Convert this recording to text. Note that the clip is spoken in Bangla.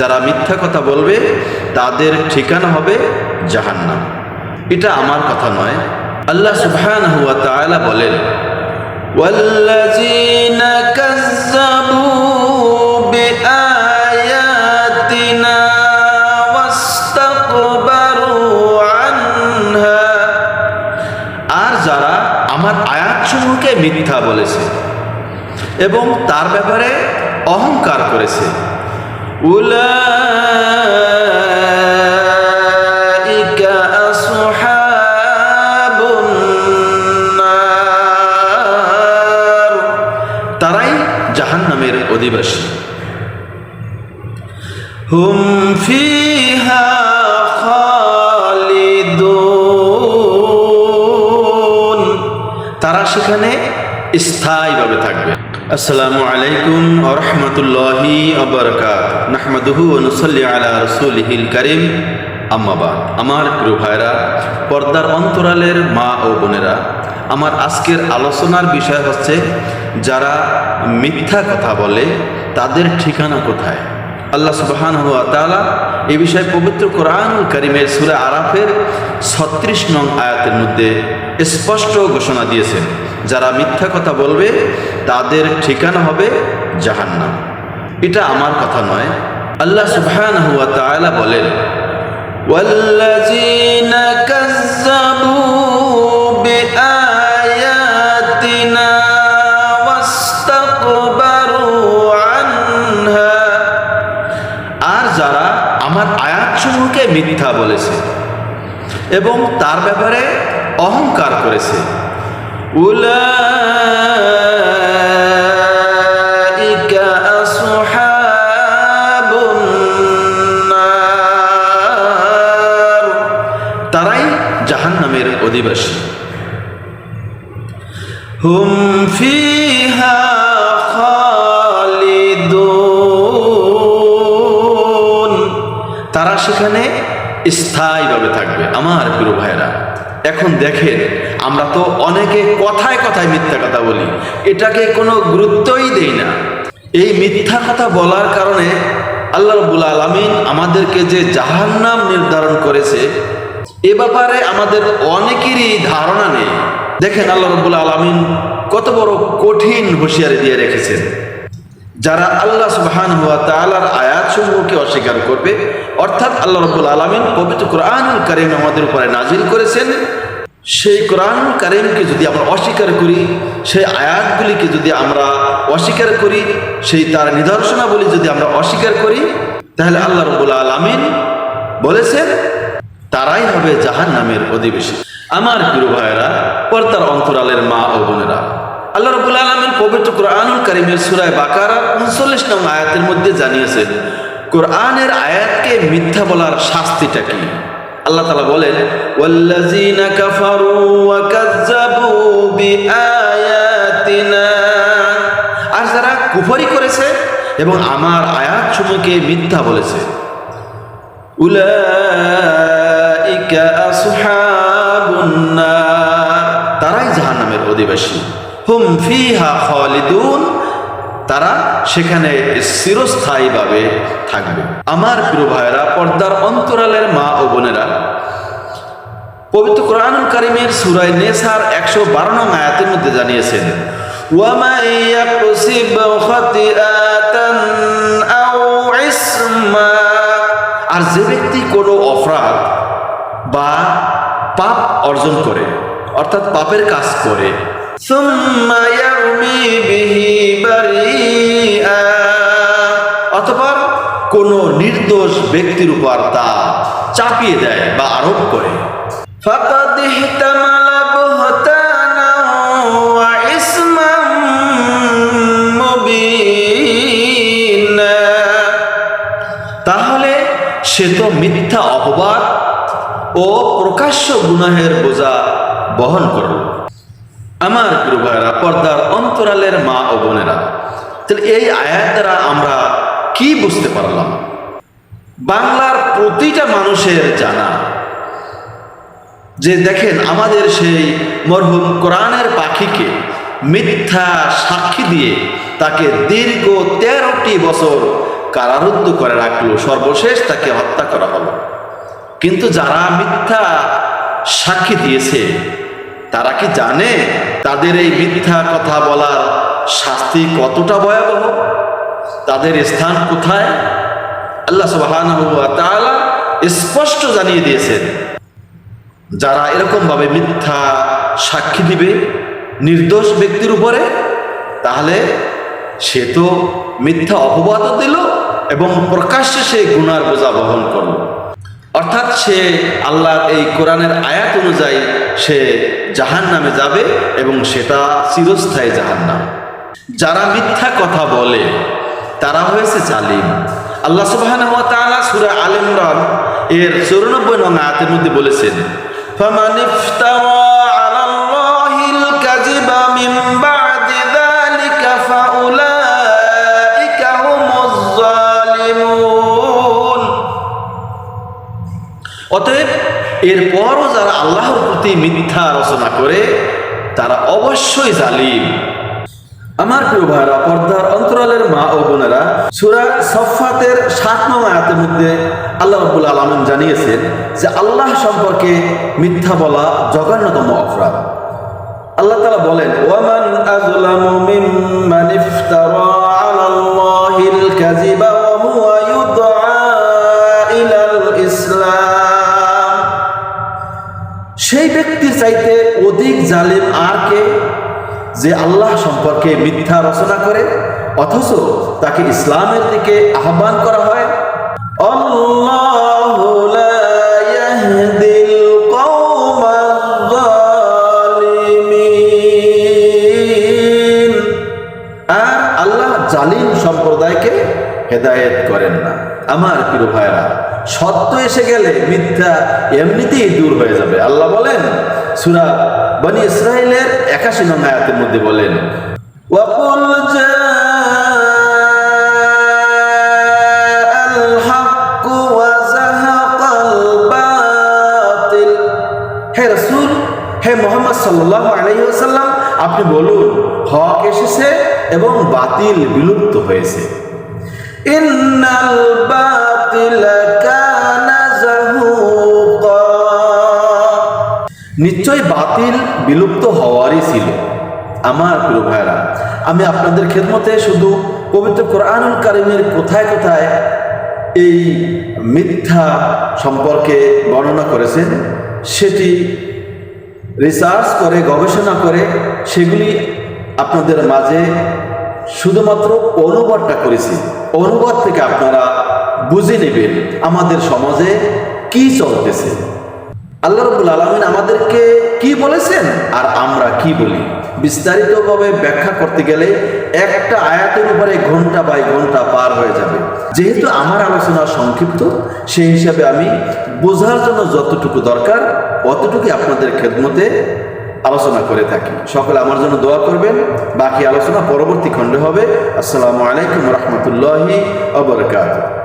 যারা মিথ্যা কথা বলবে তাদের ঠিকানা হবে জাহান্নাম এটা আমার কথা নয় আল্লাহ সুবহানাহু ওয়া তাআলা বলেন والذين كذبوا بآياتنا واستكبروا عنها আর যারা আমার আয়াতসমূহকে মিথ্যা বলেছে এবং তার ব্যাপারে অহংকার করেছে নার। তারাই জাহান্নামের অধিবাসী। খালিদুন। তারা সেখানে স্থায়ীভাবে থাকবে। আসসালামু আলাইকুম রহমতুল্লাহি আবরকাত নাহমাদুহু অনুসল্লি আলা রসুলহিল করিম। আম্মাবাদ আমার প্রিয় ভাইরা পর্দার অন্তরালের মা ও বোনেরা, আমার আজকের আলোচনার বিষয় হচ্ছে, যারা মিথ্যা কথা বলে, তাদের ঠিকানা কোথায়? আল্লাহ সুবহান হুয়া তাআলা এই বিষয়ে পবিত্র কোরআনুল করিমের সুরা আরাফের ছত্রিশ নং আয়াতের মধ্যে স্পষ্ট ঘোষণা দিয়েছেন, যারা মিথ্যা কথা বলবে, তাদের ঠিকানা হবে জাহান্নাম। এটা আমার কথা নয় আল্লাহ সুবহান হুয়া তাআলা বলেন والذين كذبوا بآياتنا واستكبروا عنها আর যারা আমার আয়াতসমূহকে মিথ্যা বলেছে এবং তার ব্যাপারে অহংকার করেছে উলাইকা অধিবাসী হুম তারা সেখানে স্থায়ীভাবে থাকবে, আমার প্রিয় ভাইরা এখন দেখেন, আমরা তো অনেকে কথায় কথায় মিথ্যা কথা বলি, এটাকে কোনো গুরুত্বই দেই না। এই মিথ্যা কথা বলার কারণে আল্লাহ রবুল আলমিন আমাদেরকে যে জাহান্নাম নির্ধারণ করেছে এ ব্যাপারে আমাদের অনেকেরই ধারণা নেই। দেখেন আল্লাহ রবুল আলমিন কত বড় কঠিন হুঁশিয়ারি দিয়ে রেখেছেন। যারা আল্লাহ সুবহান হুয়া তালার আয়াত আয়াতসমূহকে অস্বীকার করবে, অর্থাৎ আল্লাহ রব্বুল আলামিন পবিত্র কোরআন কারীম আমাদের উপরে নাজিল করেছেন, সেই কোরআন কারীমকে যদি আমরা অস্বীকার করি, সেই আয়াতগুলিকে যদি আমরা অস্বীকার করি, সেই তার নিদর্শনাবলী যদি আমরা অস্বীকার করি, তাহলে আল্লাহ রব্বুল আলামিন বলেছেন তারাই হবে জাহান নামের অধিবেশী। আমার প্রিয় ভাইয়েরা, পর্দার অন্তরালের মা ও বোনেরা, আল্লাহ রবুল আলমের পবিত্র কোরআনুল করিমের সুরায় বাকারা উনচল্লিশ নং আয়াতের মধ্যে জানিয়েছেন, কোরআনের আয়াতকে মিথ্যা বলার শাস্তিটা কি? আল্লাহ তালা বলেন, ওয়াল্লাযীনা কাফারু ওয়া কাযযাবু বিআয়াতিনা। আর যারা কুফরি করেছে এবং আমার আয়াত সমূহকে মিথ্যা বলেছে তারাই জাহান নামের তারাই অধিবাসী। হুম ফিহা খালিদুন। তারা সেখানে চিরস্থায়ীভাবে থাকবে। আমার প্রিয় ভাইরা পর্দার অন্তরালের মা ও বোনেরা, পবিত্র কোরআন কারিমের সুরায় নেসার একশো বারো নং আয়াতের মধ্যে জানিয়েছেন যে ব্যক্তি কোনো অপরাধ বা পাপ অর্জন করে, অর্থাৎ পাপের কাজ করে অথবা কোনো নির্দোষ ব্যক্তির উপর তা চাপিয়ে দেয় বা আরোপ করে। সে তো মিথ্যা অপবাদ ও প্রকাশ্য গুনাহের বোঝা বহন করল। আমার প্রিয় ভাইয়েরা, পর্দার অন্তরালের মা ও বোনেরা, তাহলে এই আয়াত দ্বারা আমরা কি বুঝতে পারলাম? বাংলার প্রতিটা মানুষের জানা। যে দেখেন, আমাদের সেই মরহুম কোরআনের পাখিকে মিথ্যা সাক্ষী দিয়ে তাকে দীর্ঘ তেরোটি বছর কারারুদ্ধ করে রাখল, সর্বশেষ তাকে হত্যা করা হলো। কিন্তু যারা মিথ্যা সাক্ষী দিয়েছে, তারা কি জানে তাদের এই মিথ্যা কথা বলার শাস্তি কতটা ভয়াবহ? তাদের স্থান কোথায়? আল্লাহ তাআলা স্পষ্ট জানিয়ে দিয়েছেন, যারা এরকমভাবে মিথ্যা সাক্ষী দিবে নির্দোষ ব্যক্তির উপরে, তাহলে সে তো মিথ্যা অপবাদও দিল এবং প্রকাশ্যে সে গুনার বোঝা বহন করল। অর্থাৎ সে আল্লাহর এই কোরআনের আয়াত অনুযায়ী সে জাহান নামে যাবে এবং সেটা চিরস্থায়ী জাহান নাম যারা মিথ্যা কথা বলে, তারা হয়েছে জালিম। আল্লাহ তাআলা সূরা আল ইমরান এর 94 নং আয়াতের মধ্যে বলেছেন যারা আল্লাহর প্রতি মিথ্যা রচনা করে, তারা অবশ্যই জালিম। আমার প্রিয় ভাইরা পর্দার অন্তরালের মা ও বোনেরা, সুরা সফাতের সাত নং আয়াতের মধ্যে আল্লাহ রব্বুল আলমিন জানিয়েছেন যে, আল্লাহ সম্পর্কে মিথ্যা বলা জঘন্যতম অপরাধ। আল্লাহ তাআলা বলেন, ওয়ামান আযলামু মিম্মান ইফতারা চাইতে অধিক জালিম আর কে? যে আল্লাহ সম্পর্কে মিথ্যা রচনা করে, অথচ তাকে ইসলামের দিকে আহ্বান করা হয়। আর আল্লাহ জালিম সম্প্রদায়কে হেদায়েত করেন না। আমার প্রিয় ভাইরা সত্য এসে গেলে মিথ্যা এমনিতেই দূর হয়ে যাবে। আল্লাহ বলেন সুরা বনি ইসরায়েলের একাশি নং আয়াতের মধ্যে বলেন মোহাম্মদ সাল্লাহ আপনি বলুন, হক এসেছে এবং বাতিল বিলুপ্ত হয়েছে। ইন্নাল বাতিলা নিশ্চয় বাতিল বিলুপ্ত হওয়ারই ছিল আমার প্রিয় ভাইরা আমি আপনাদের খেদমতে শুধু পবিত্র কোরআনুল কারিমের কোথায় কোথায় এই মিথ্যা সম্পর্কে বর্ণনা করেছেন, সেটি রিসার্চ করে, গবেষণা করে, সেগুলি আপনাদের মাঝে শুধুমাত্র অনুবাদটা করেছি। অনুবাদ থেকে আপনারা বুঝে নেবেন আমাদের সমাজে কি চলতেছে। আল্লাহ রবুল আলমিন আমাদেরকে কি বলেছেন? আর আমরা কি বলি? বিস্তারিতভাবে ব্যাখ্যা করতে গেলে একটা আয়াতের উপরে ঘণ্টা বাই ঘণ্টা পার হয়ে যাবে। যেহেতু আমার আলোচনা সংক্ষিপ্ত, সেই হিসাবে আমি বোঝার জন্য যতটুকু দরকার অতটুকু আপনাদের খেদমতে আলোচনা করে থাকি। সকলে আমার জন্য দোয়া করবেন। বাকি আলোচনা পরবর্তী খণ্ডে হবে। আসসালামু আলাইকুম রহমতুল্লাহি অবরকাত